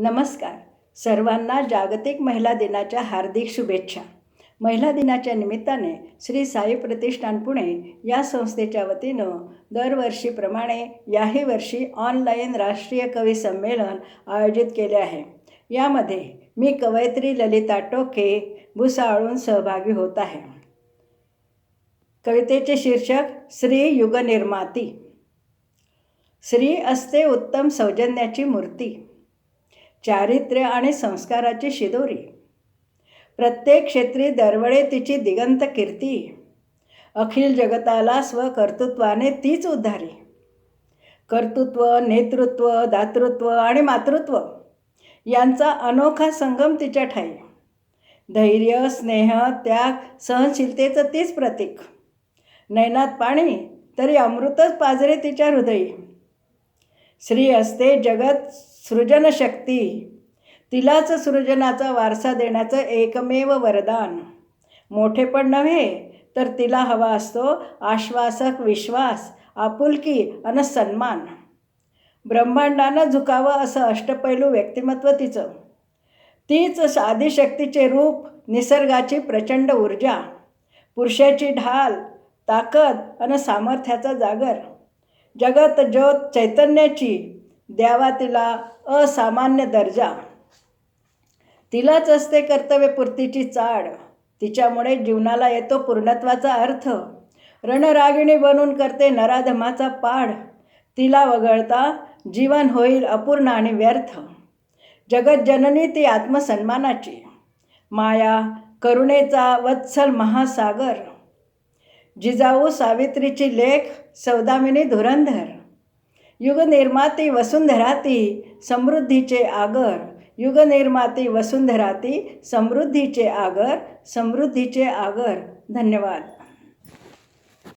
नमस्कार. सर्वांना जागतिक महिला दिनाच्या हार्दिक शुभेच्छा. महिला दिनाच्या निमित्ताने श्री साई प्रतिष्ठान पुणे या संस्थेच्या वतीनं दरवर्षीप्रमाणे याही वर्षी ऑनलाईन राष्ट्रीय कवी संमेलन आयोजित केले आहे. यामध्ये मी कवयित्री ललिता टोके भुसाळून सहभागी होत आहे. कवितेचे शीर्षक श्री युगनिर्माती. श्री असते उत्तम सौजन्याची मूर्ती. चारित्र्य आणि संस्काराची शिदोरी. प्रत्येक क्षेत्री दरवळे तिची दिगंत कीर्ती. अखिल जगताला स्वकर्तृत्वाने तीच उद्धारी. कर्तृत्व नेतृत्व दातृत्व आणि मातृत्व यांचा अनोखा संगम तिच्या ठाई. धैर्य स्नेह त्याग सहनशीलतेचं तीच प्रतीक. नैनात पाणी तरी अमृतच पाजरे तिच्या हृदयी. श्री असते जगत सृजनशक्ती. तिलाच सृजनाचा वारसा देण्याचं एकमेव वरदान. मोठेपण नव्हे तर तिला हवा असतो आश्वासक विश्वास आपुलकी अन सन्मान. ब्रह्मांडानं झुकावं असं अष्टपैलू व्यक्तिमत्व तिचं. तीच आदिशक्तीचे रूप निसर्गाची प्रचंड ऊर्जा पुरुषाची ढाल ताकद आणि सामर्थ्याचा जागर. जगत ज्योत चैतन्याची द्यावा तिला असामान्य दर्जा. तिलाच असते कर्तव्यपूर्तीची चाड. तिच्यामुळे जीवनाला येतो पूर्णत्वाचा अर्थ. रणरागिणी बनून करते नराधमाचा पाड. तिला वगळता जीवन होईल अपूर्ण आणि व्यर्थ. जगतजननी ती आत्मसन्मानाची. माया करुणेचा वत्सल महासागर. जिजाऊ सावित्रीची लेख सौदामिनी धुरंधर. युगनिर्माती वसुंधराती समृद्धीचे आगर. युगनिर्माती वसुंधराती समृद्धीचे आगर समृद्धीचे आगर. धन्यवाद.